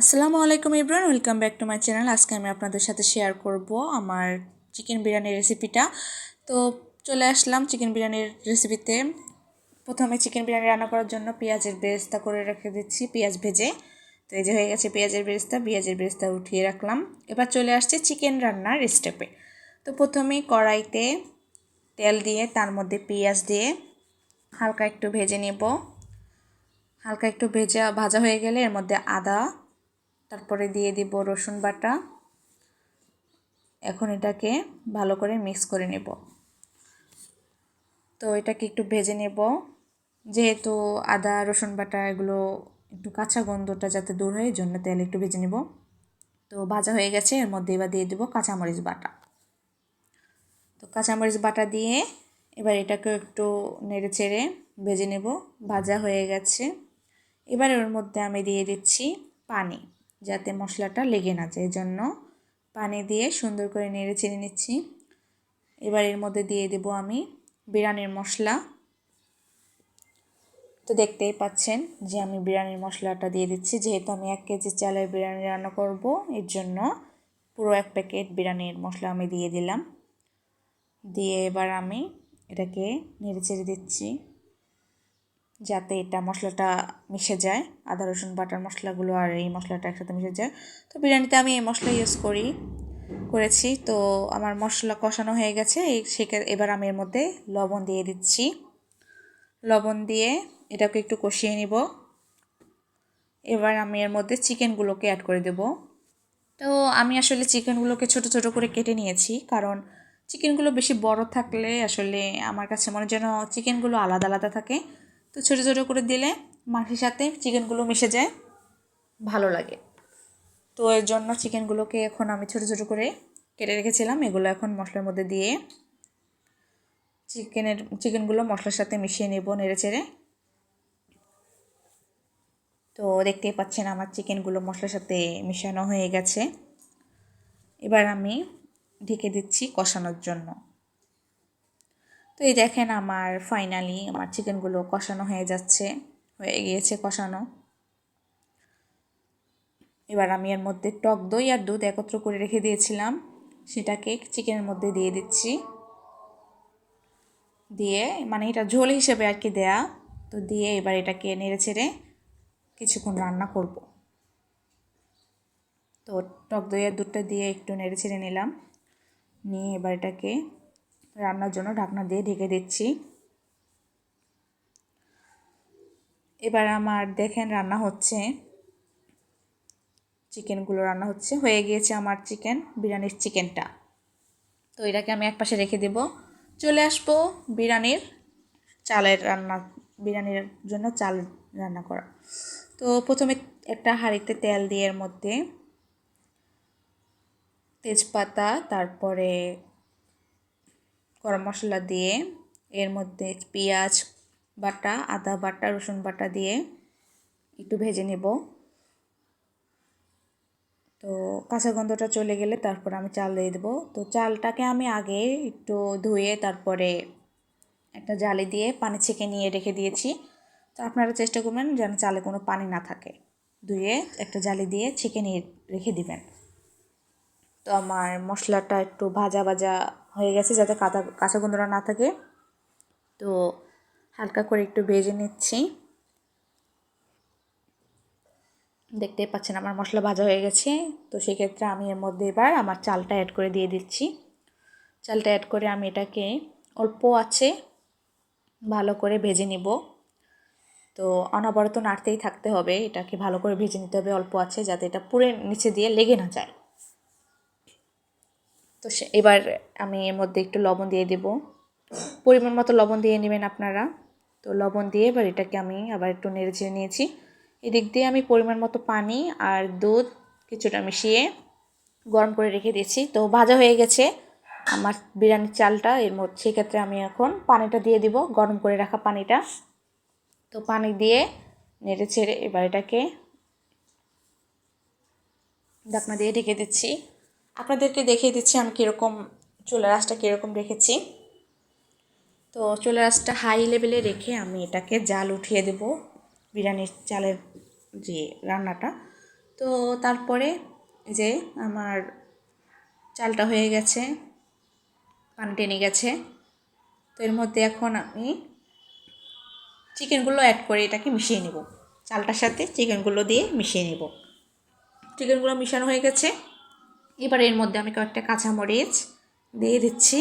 আসসালামু আলাইকুম Ibran, welcome back to my channel. আজকে আমি আপনাদের সাথে শেয়ার করব আমার চিকেন বিরিয়ানির রেসিপিটা। তো চলে আসলাম চিকেন বিরিয়ানির রেসিপিতে। প্রথমে চিকেন বিরিয়ানি রান্না করার জন্য পেঁয়াজের বেরেস্তা করে রেখে দিচ্ছি, পেঁয়াজ ভেজে। তো এই যে হয়ে গেছে পেঁয়াজের বেরেস্তা পেঁয়াজের বেরেস্তা উঠিয়ে রাখলাম। এবার চলে আসছে চিকেন রান্নার স্টেপে তো প্রথমে কড়াইতে তেল দিয়ে, তার মধ্যে পেঁয়াজ দিয়ে হালকা একটু ভেজে নেব। হালকা একটু ভেজা, ভাজা হয়ে গেলে এর মধ্যে আদা তারপরে দিয়ে দিব রসুন বাটা। এখন এটাকে ভালো করে মিক্স করে নেব। তো এটাকে একটু ভেজে নেব। যেহেতু আদা, রসুন বাটা এগুলো একটু কাঁচা গন্ধটা যাতে দূর হয় জন্য তেল একটু ভেজে নেব। তো ভাজা হয়ে গেছে, এর মধ্যে এবার দিয়ে দেবো কাঁচামরিচ বাটা। তো কাঁচামরিচ বাটা দিয়ে এবার এটাকে একটু নেড়ে চেড়ে ভেজে নেব। ভাজা হয়ে গেছে। এবার ওর মধ্যে আমি দিয়ে দিচ্ছি পানি। যাতে মশলাটা লেগে না যায় জন্য পানি দিয়ে সুন্দর করে নেড়ে চেড়ে নিচ্ছি। এবার এর মধ্যে দিয়ে দেব আমি বিরিয়ানির মশলা। তো দেখতেই পাচ্ছেন যে আমি বিরিয়ানির মশলাটা দিয়ে দিচ্ছি, যেহেতু আমি এক কেজি চালের বিরিয়ানি রান্না করব এর জন্য পুরো এক প্যাকেট বিরিয়ানির মশলা আমি দিয়ে দিলাম। দিয়ে এবার আমি এটাকে নেড়ে চেড়ে দিচ্ছি। যাতে এটা মশলাটা মিশে যায়। আদা, রসুন, বাটার মশলাগুলো আর এই মশলাটা একসাথে মিশে যায়। তো বিরিয়ানিতে আমি এই মশলা ইউজ করি, করেছি। তো আমার মশলা কষানো হয়ে গেছে। এই সেকে এবার আমি এর মধ্যে লবণ দিয়ে দিচ্ছি। লবণ দিয়ে এটাকে একটু কষিয়ে নিব। এবার আমি এর মধ্যে চিকেনগুলোকে অ্যাড করে দেব। তো আমি আসলে চিকেনগুলোকে ছোট ছোট করে কেটে নিয়েছি। কারণ চিকেনগুলো বেশি বড় থাকলে আসলে আমার কাছে মনে যেন চিকেনগুলো আলাদা আলাদা থাকে। তো ছোটো ছোটো করে দিলে মাংসের সাথে চিকেনগুলো মিশে যায়। ভালো লাগে। তো এর জন্য চিকেনগুলোকে এখন আমি ছোটো ছোটো করে কেটে রেখেছিলাম। এগুলো এখন মশলার মধ্যে দিয়ে চিকেনের, চিকেনগুলো মশলার সাথে মিশিয়ে নেব নেড়ে চেড়ে। তো দেখতেই পাচ্ছেন আমার চিকেনগুলো মশলার সাথে মিশানো হয়ে গেছে। এবার আমি ঢেকে দিচ্ছি কষানোর জন্য। তো এই দেখেন আমার ফাইনালি আমার চিকেনগুলো কষানো হয়ে যাচ্ছে, হয়ে গিয়েছে কষানো। এবার আমি এর মধ্যে টক দই আর দুধ একত্র করে রেখে দিয়েছিলাম, সেটাকে চিকেনের মধ্যে দিয়ে দিচ্ছি। দিয়ে মানে এটা ঝোল হিসেবে আর কি দেয়া, তো দিয়ে এবার এটাকে নেড়ে ছেড়ে কিছুক্ষণ রান্না করব। তো টক দই আর দুধটা দিয়ে একটু নেড়ে ছেড়ে নিলাম, নিয়ে এবার এটাকে রান্নার জন্য ঢাকনা দিয়ে ঢেকে দিচ্ছি। এবার আমার দেখেন রান্না হচ্ছে। চিকেনগুলো রান্না হচ্ছে, হয়ে গিয়েছে আমার চিকেন, বিরিয়ানির চিকেনটা। তো এটাকে আমি এক পাশে রেখে দেব। চলে আসব বিরিয়ানির চালের রান্না, বিরিয়ানির জন্য চাল রান্না করা। তো প্রথমে একটা হাঁড়িতে তেল দিয়ে এর মধ্যে তেজপাতা, তারপরে গরম মশলা দিয়ে, এর মধ্যে পেঁয়াজ বাটা, আদা বাটা, রসুন বাটা দিয়ে একটু ভেজে নেব। তো কাঁচা গন্ধটা চলে গেলে তারপর আমি চাল দিয়ে দেবো। তো চালটাকে আমি আগে একটু ধুয়ে তারপরে একটা জালি দিয়ে পানি ছেঁকে নিয়ে রেখে দিয়েছি। তো আপনারা চেষ্টা করবেন যেন চালে কোনো পানি না থাকে। ধুয়ে একটা জালি দিয়ে ছেঁকে নিয়ে রেখে দিবেন। তো আমার মশলাটা একটু ভাজা ভাজা হয়ে গেছে যাতে কাঁচা কাঁচা গন্ধটা না থাকে। তো হালকা করে একটু ভেজে নিচ্ছি। দেখতেই পাচ্ছেন আমার মশলা ভাজা হয়ে গেছে। তো সেক্ষেত্রে আমি এর মধ্যে এবার আমার চালটা অ্যাড করে দিয়ে দিচ্ছি। চালটা অ্যাড করে আমি এটাকে অল্প আছে ভালো করে ভেজে নিব। তো অনবরত নাড়তেই থাকতে হবে। এটাকে ভালো করে ভেজে নিতে হবে, অল্প আছে যাতে এটা পুরে নিচে দিয়ে লেগে না যায়। তো এবার আমি এর মধ্যে একটু লবণ দিয়ে দেব। পরিমাণ মতো লবণ দিয়ে নেবেন আপনারা। তো লবণ দিয়ে এবার এটাকে আমি আবার একটু নেড়ে চেড়ে নিয়েছি। এদিক দিয়ে আমি পরিমাণ মতো পানি আর দুধ কিছুটা মিশিয়ে গরম করে রেখে দিয়েছি। তো ভাজা হয়ে গেছে আমার বিরিয়ানির চালটা। এর মধ্যে সেক্ষেত্রে আমি এখন পানিটা দিয়ে দিব, গরম করে রাখা পানিটা। তো পানি দিয়ে নেড়ে ছেড়ে এবার এটাকে ঢাকনা দিয়ে ঢেকে দিচ্ছি। আপনাদেরকে দেখিয়ে দিচ্ছি আমি কীরকম চুলা রাসটা কীরকম রেখেছি। তো চুলা রাসটা হাই লেভেলে রেখে আমি এটাকে জাল উঠিয়ে দেব, বিরিয়ানির চালের যে রান্নাটা। তো তারপরে যে আমার চালটা হয়ে গেছে, পানি টেনে গেছে। তো এর মধ্যে এখন আমি চিকেনগুলো অ্যাড করে এটাকে মিশিয়ে নেব। চালটার সাথে চিকেনগুলো দিয়ে মিশিয়ে নেব। চিকেনগুলো মিশানো হয়ে গেছে। এবার এর মধ্যে আমি কয়েকটা কাঁচামরিচ দিয়ে দিচ্ছি।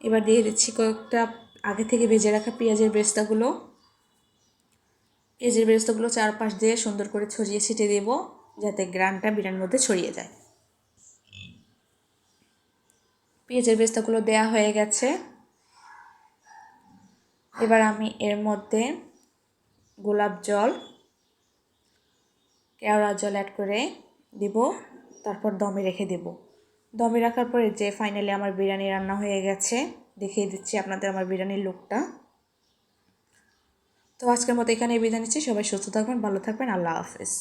এবার দিয়ে দিচ্ছি কয়েকটা আগে থেকে ভেজে রাখা পেঁয়াজের বেরেস্তাগুলো। পেঁয়াজের বেরেস্তাগুলো চারপাশ দিয়ে সুন্দর করে ছড়িয়ে ছিটিয়ে দেবো, যাতে গ্রানটা বিরিয়ানির মধ্যে ছড়িয়ে যায়। পেঁয়াজের বেরেস্তাগুলো দেয়া হয়ে গেছে। এবার আমি এর মধ্যে গোলাপ জল কেওড়া জল অ্যাড করে দিব, তারপর দমে রেখে দেব। দমে রাখার পরে যে ফাইনালি আমার বিরিয়ানি রান্না হয়ে গেছে, দেখিয়ে দিচ্ছি আপনাদের আমার বিরিয়ানির লুকটা তো আজকের মতো এখানে বিদায় নিচ্ছি, সবাই সুস্থ থাকবেন, ভালো থাকবেন, আল্লাহ হাফেজ।